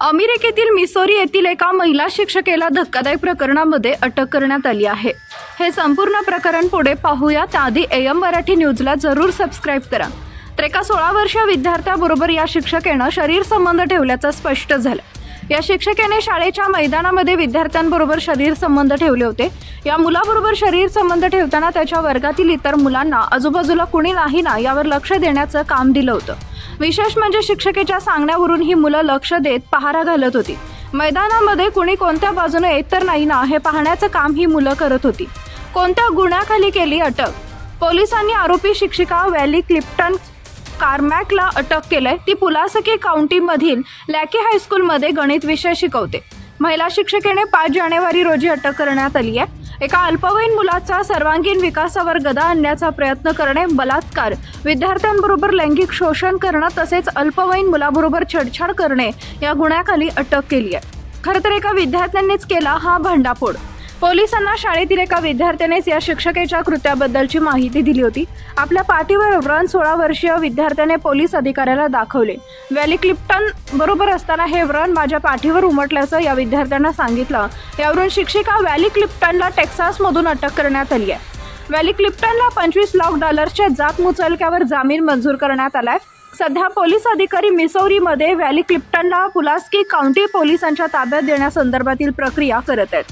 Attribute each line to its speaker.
Speaker 1: अमेरिकेतील मिसोरी येथील एका महिला शिक्षकेला धक्कादायक प्रकरणामध्ये अटक करण्यात आली आहे. हे संपूर्ण प्रकरण पुढे पाहूया त्याआधी एम मराठी न्यूजला जरूर सबस्क्राईब करा. तर एका सोळा वर्षीय विद्यार्थ्याबरोबर या शिक्षकेनं शरीर संबंध ठेवल्याचं स्पष्ट झालं. या शिक्षकेने शाळेच्या मैदानामध्ये विद्यार्थ्यांबरोबर शरीर संबंध ठेवले होते. या मुलाबरोबर शरीर संबंध ठेवताना त्याच्या वर्गातील इतर मुलांना आजूबाजूला कुणी नाही ना यावर लक्ष देण्याचं काम दिलं होतं. विशेष म्हणजे शिक्षकेच्या सांगण्यावरून ही मुलं लक्ष देत पहारा घालत होती. मैदानामध्ये कुणी कोणत्या बाजूने येत तर नाही ना हे पाहण्याचं काम ही मुलं करत होती. कोणत्या गुन्ह्याखाली केली अटक? पोलिसांनी आरोपी शिक्षिका व्हॅली क्लिप्टन कार्मॅकला अटक केलंय. ती पुलासकी काउंटीमधील लॅकी हायस्कूलमध्ये गणित विषय शिकवते. महिला शिक्षकेने पाच जानेवारी रोजी अटक करण्यात आली आहे. एका अल्पवयीन मुलाचा सर्वांगीण विकासावर गदा आणण्याचा प्रयत्न करणे बलात्कार. विद्यार्थ्यांबरोबर लैंगिक शोषण करणं तसेच अल्पवयीन मुलाबरोबर छेडछाड करणे या गुन्ह्याखाली अटक केली आहे खरं तर एका विद्यार्थ्यांनीच केला हा भांडाफोड. पोलिसांना शाळेतील एका विद्यार्थ्यानेच या शिक्षकेच्या कृत्याबद्दलची माहिती दिली होती. आपल्या पाठीवर व्रण सोळा वर्षीय विद्यार्थ्याने पोलीस अधिकाऱ्याला दाखवले. व्हॅली क्लिप्टन बरोबर असताना हे व्रण माझ्या पाठीवर उमटल्याचं या विद्यार्थ्यांना सांगितलं. यावरून शिक्षिका व्हॅली क्लिप्टनला टेक्सासमधून अटक करण्यात आली आहे. व्हॅली क्लिप्टनला पंचवीस लाख डॉलर्सच्या जात मुचलक्यावर जामीन मंजूर करण्यात आलाय. सध्या पोलीस अधिकारी मिसौरीमध्ये व्हॅली क्लिप्टनला पुलास्की काउंटी पोलिसांच्या ताब्यात देण्यासंदर्भातील प्रक्रिया करत आहेत.